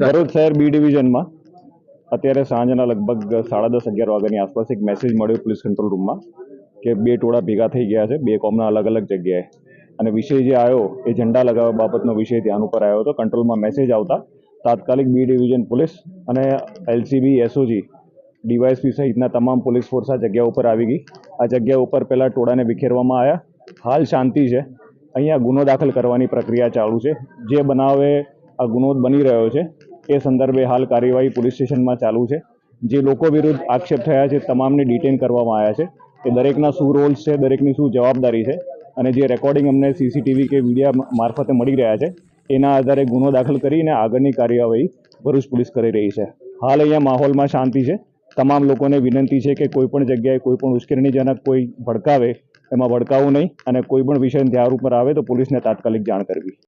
ભરૂચ શહેર બી ડિવિઝનમાં અત્યારે સાંજના લગભગ સાડા દસ, અગિયાર વાગ્યાની આસપાસ એક મેસેજ મળ્યો પોલીસ કંટ્રોલ રૂમમાં કે બે ટોળા ભેગા થઈ ગયા છે, બે કોમના અલગ અલગ જગ્યાએ. અને વિષય જે આવ્યો એ ઝંડા લગાવવા બાબતનો વિષય ધ્યાન ઉપર આવ્યો હતો. કંટ્રોલમાં મેસેજ આવતા તાત્કાલિક બી ડિવિઝન પોલીસ અને એલસીબી એસઓજી ડીવાયએસપી સહિતના તમામ પોલીસ ફોર્સ આ જગ્યા ઉપર આવી ગઈ. આ જગ્યા ઉપર પહેલાં ટોળાને વિખેરવામાં આવ્યા. હાલ શાંતિ છે. અહીંયા ગુનો દાખલ કરવાની પ્રક્રિયા ચાલુ છે. જે બનાવે આ ગુનો બની રહ્યો છે. એ સંદર્ભે હાલ કાર્યવાહી પોલીસ સ્ટેશનમાં ચાલુ છે. જે લોકો વિરુદ્ધ આક્ષેપ થયા છે, તમામને ડિટેન કરવામાં આવ્યા છે. કે દરેકના શું રોલ્સ છે, દરેકની શું જવાબદારી છે અને જે રેકોર્ડિંગ અમને સીસીટીવી કે મીડિયા મારફતે મળી રહ્યા છે, એના આધારે ગુનો દાખલ કરીને આગળની કાર્યવાહી ભરૂચ પોલીસ કરી રહી છે. હાલ અહીંયા માહોલમાં શાંતિ છે. તમામ લોકોને વિનંતી છે કે કોઈ પણ જગ્યાએ કોઈ પણ ઉશ્કેરણીજનક કોઈ ભડકાવે, એમાં ભડકાવવું નહીં અને કોઈ પણ વિષય ધ્યાન ઉપર આવે તો પોલીસને તાત્કાલિક જાણ કરવી.